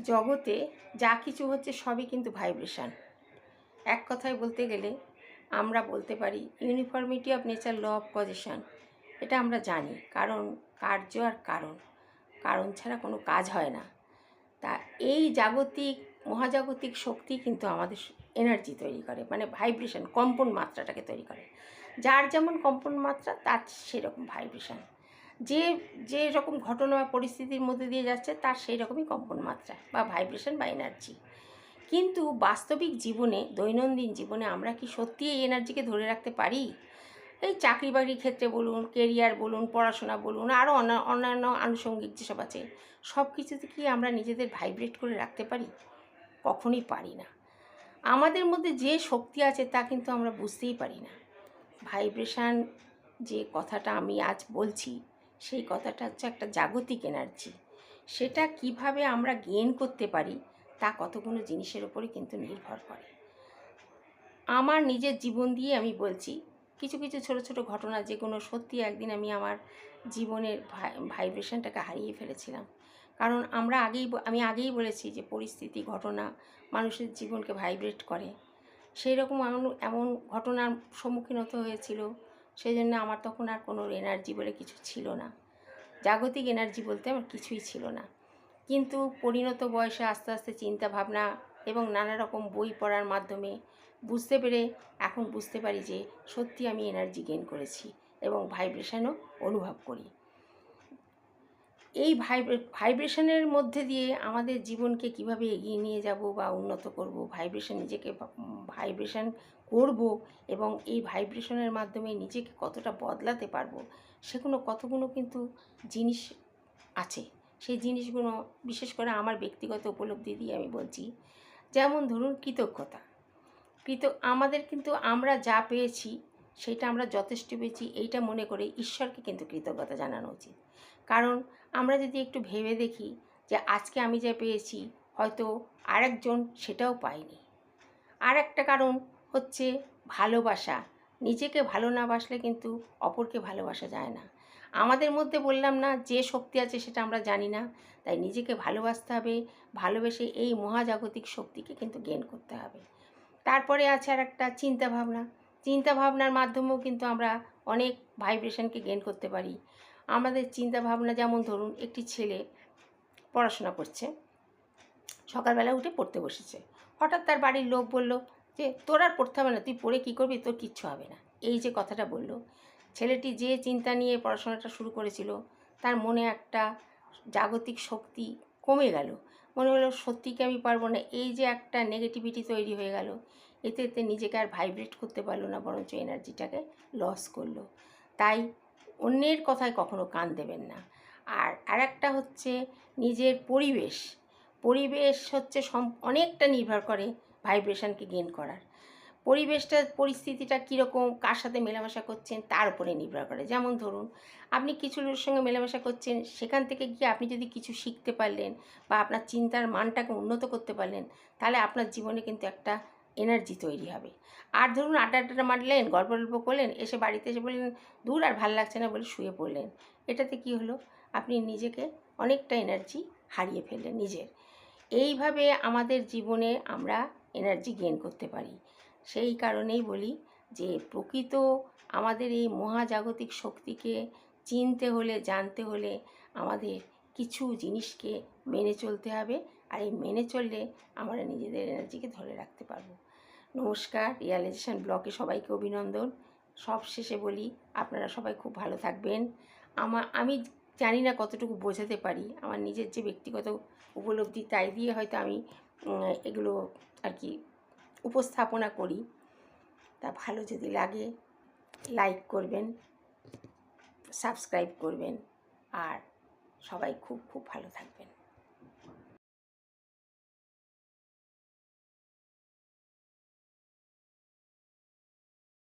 জগতে যা কিছু হচ্ছে সবই কিন্তু ভাইব্রেশান এক কথায় বলতে গেলে আমরা বলতে পারি uniformity of nature law of position এটা আমরা জানি, কারণ কার্য আর কারণ। কারণ ছাড়া কোনো কাজ হয় না। তা এই জাগতিক, মহাজাগতিক শক্তি কিন্তু আমাদের এনার্জি তৈরি করে মানে ভাইব্রেশন কম্পন মাত্রাটাকে তৈরি করে। যার যেমন কম্পন মাত্রা, তার সেরকম ভাইব্রেশন যে যে রকম ঘটনা বা পরিস্থিতির মধ্যে দিয়ে যাচ্ছে তার সেই রকমই কম্পন মাত্রা বা ভাইব্রেশন বা এনার্জি কিন্তু বাস্তবিক জীবনে, দৈনন্দিন জীবনে আমরা কি সত্যি এই এনার্জিকে ধরে রাখতে পারি? এই চাকরি বাকরির ক্ষেত্রে বলুন কেরিয়ার বলুন, পড়াশোনা বলুন আরও অন্যান্য আনুষঙ্গিক যেসব আছে সব কিছুতে কি আমরা নিজেদের ভাইব্রেট করে রাখতে পারি? কখনই পারি না। আমাদের মধ্যে যে শক্তি আছে তা কিন্তু আমরা বুঝতেই পারি না। ভাইব্রেশন যে কথাটা আমি আজ বলছি সেই কথাটা হচ্ছে একটা জাগতিক এনার্জি সেটা কীভাবে আমরা গেইন করতে পারি, তা কতগুলো জিনিসের ওপরে কিন্তু নির্ভর করে। আমার নিজের জীবন দিয়ে আমি বলছি, কিছু কিছু ছোট ছোট ঘটনা, যেগুলো সত্যি একদিন আমি আমার জীবনের ভাইব্রেশনটাকে হারিয়ে ফেলেছিলাম। কারণ আমরা আগেই আমি আগেই বলেছি যে পরিস্থিতি, ঘটনা মানুষের জীবনকে ভাইব্রেট করে। সেই রকম এমন এমন ঘটনার সম্মুখীন হতে হয়েছিল। সেই জন্য আমার তখন আর কোনো এনার্জি বলে কিছু ছিল না। জাগতিক এনার্জি বলতে আমার কিছুই ছিল না। কিন্তু পরিণত বয়সে আস্তে আস্তে চিন্তা ভাবনা এবং নানা রকম বই পড়ার মাধ্যমে বুঝতে পেরে এখন বুঝতে পারি যে সত্যি আমি এনার্জি গেইন করেছি এবং ভাইব্রেশনও অনুভব করি। এই ভাইব্রে ভাইব্রেশনের মধ্যে দিয়ে আমাদের জীবনকে কীভাবে এগিয়ে নিয়ে যাব বা উন্নত করব, ভাইব্রেশন নিজেকে ভাইব্রেশন করব এবং এই ভাইব্রেশনের মাধ্যমে নিজেকে কতটা বদলাতে পারব, সেগুলো কতগুলো কিন্তু জিনিস আছে। সেই জিনিসগুলো বিশেষ করে আমার ব্যক্তিগত উপলব্ধি দিয়ে আমি বলছি। যেমন ধরুন কৃতজ্ঞতা। কৃত, আমাদের কিন্তু আমরা যা পেয়েছি, সেটা আমরা যথেষ্ট পেয়েছি, এইটা মনে করে ঈশ্বরকে কিন্তু কৃতজ্ঞতা জানানো উচিত। কারণ আমরা যদি একটু ভেবে দেখি যে আজকে আমি যা পেয়েছি, হয়তো আরেকজন সেটাও পায়নি। আর একটা কারণ হচ্ছে ভালোবাসা। নিজেকে ভালো না বাসলে কিন্তু অপরকে ভালোবাসা যায় না। আমাদের মধ্যে বললাম না যে শক্তি আছে সেটা আমরা জানি না, তাই নিজেকে ভালোবাসতে হবে, ভালোবেসে এই মহাজাগতিক শক্তিকে কিন্তু গেন করতে হবে। তারপরে আছে আর একটা চিন্তাভাবনা। চিন্তাভাবনার মাধ্যমেও কিন্তু আমরা অনেক ভাইব্রেশনকে গেন করতে পারি। আমাদের চিন্তা ভাবনা যেমন ধরুন একটি ছেলে পড়াশোনা করছে, সকালবেলা উঠে পড়তে বসেছে। হঠাৎ তার বাড়ির লোক বলল যে, তোর আর পড়তে হবে না, তুই পড়ে কী করবি? তোর কিচ্ছু হবে না। এই যে কথাটা বলল। ছেলেটি যে চিন্তা নিয়ে পড়াশোনাটা শুরু করেছিল, তার মনে একটা জাগতিক শক্তি কমে গেল। মনে হলো সত্যিকে আমি পারব না? এই যে একটা নেগেটিভিটি তৈরি হয়ে গেল। এতে এতে নিজেকে আর ভাইব্রেট করতে পারল না, বরঞ্চ এনার্জিটাকে লস করল। তাই অন্যের কথায় কখনো কান দেবেন না। আর আরেকটা হচ্ছে নিজের পরিবেশ। পরিবেশ হচ্ছে সম, অনেকটা নির্ভর করে ভাইব্রেশনকে গেন করার। পরিবেশটা, পরিস্থিতিটা কীরকম, কার সাথে মেলামেশা করছেন তার উপরে নির্ভর করে। যেমন ধরুন, আপনি কিছু লোকের সঙ্গে মেলামেশা করছেন, সেখান থেকে গিয়ে আপনি যদি কিছু শিখতে পারলেন বা আপনার চিন্তার মানটাকে উন্নত করতে পারলেন, তাহলে আপনার জীবনে কিন্তু একটা এনার্জি তৈরি হবে। আর ধরুন আড্ডা আড্ডা মারলেন, গল্প গল্প করলেন, এসে বাড়িতে এসে বললেন, দূর আর ভালো লাগছে না বলে শুয়ে পড়লেন। এটাতে কি হলো? আপনি নিজেকে অনেকটা এনার্জি হারিয়ে ফেললেন নিজের। এইভাবে আমাদের জীবনে আমরা এনার্জি গেন করতে পারি। সেই কারণেই বলি যে, প্রকৃত আমাদের এই মহাজাগতিক শক্তিকে চিনতে হলে, জানতে হলে আমাদের কিছু জিনিসকে মেনে চলতে হবে। আর এই মেনে চললে আমরা নিজেদের এনার্জিকে ধরে রাখতে পারব। নমস্কার, রিয়ালাইজেশন ব্লকে সবাইকে অভিনন্দন। সব শেষে বলি, আপনারা সবাই খুব ভালো থাকবেন। আমার আমি জানি না কতটুকু বোঝাতে পারি। আমার নিজের যে ব্যক্তিগত উপলব্ধি তাই দিয়ে হয়তো আমি এগুলো আর কি উপস্থাপনা করি। তা ভালো যদি লাগে, লাইক করবেন, সাবস্ক্রাইব করবেন। আর সবাই খুব খুব ভালো থাকবেন।